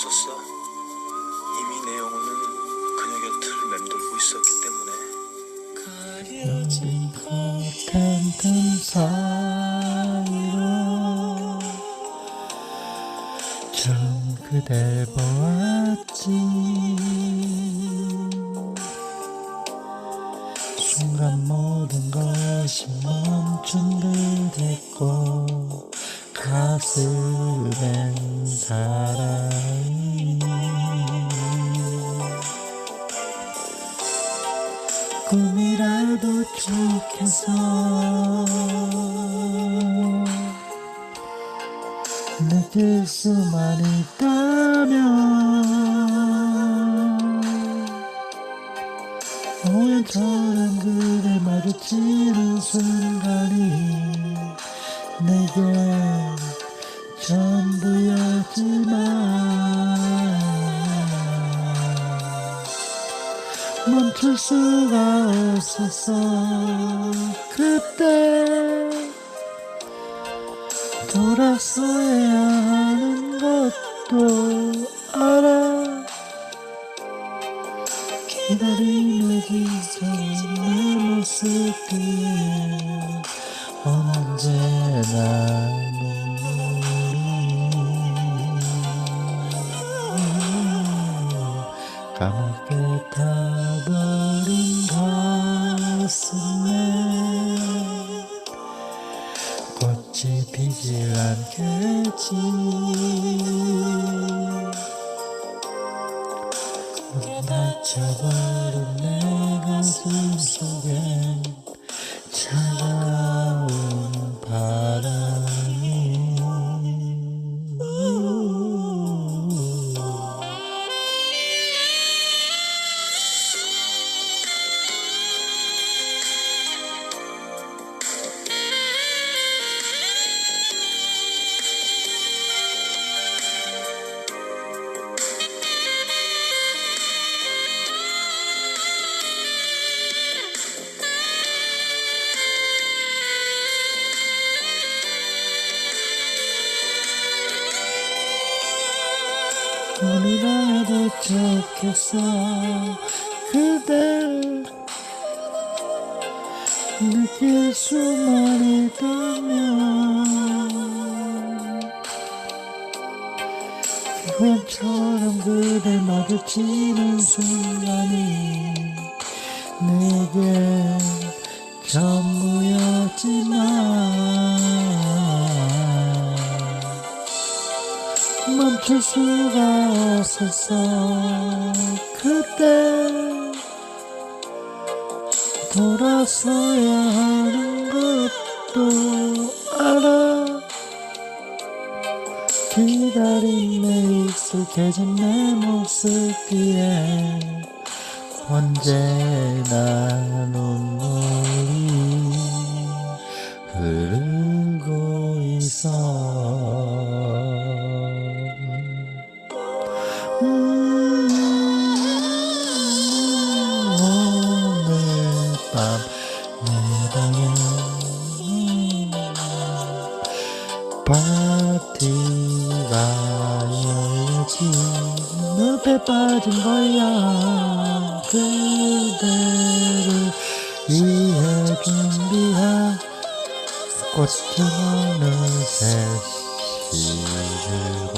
없었어. 이미 내 영혼은 그녀 곁을 맴돌고 있었기 때문에. 틈틈 사이로 처음 그댈 보았지 순간 모든 것이 멈춘 듯 했고 가슴엔 좋겠어 느낄 수만 있다면 우연처럼 그대 마주치는 순간이 내겐 전부였지만 멈출 수가 없었어 그때 돌아서야 하는 것도 알아. 기다림에 지친 내 모습이 언제나 까맣게 타버린 가슴에 꽃이 피질 않겠지. 닫혀버린 내 가슴 속엔 오늘이라도 좋겠어. 그댈 느낄 수만 있다면 그것처럼 그대 마주치는 순간이 내겐 전부였지만 멈출 수가 없었어. 그때 돌아서야 하는 것도 알아. 기다림에 익숙해진 내 모습 뒤에 언제나 파티가 열렸지. 늪에 빠진 거야 그대를 위해 준비한 꽃은 어느새 시들고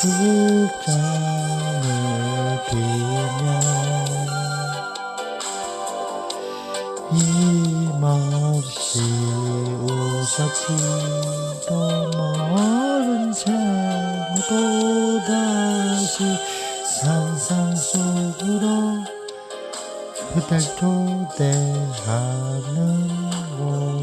술잔을 비우며 힘 없이 웃었지 또 멀은 세월 또다시 상상 속으로 그댈 초대하는 곳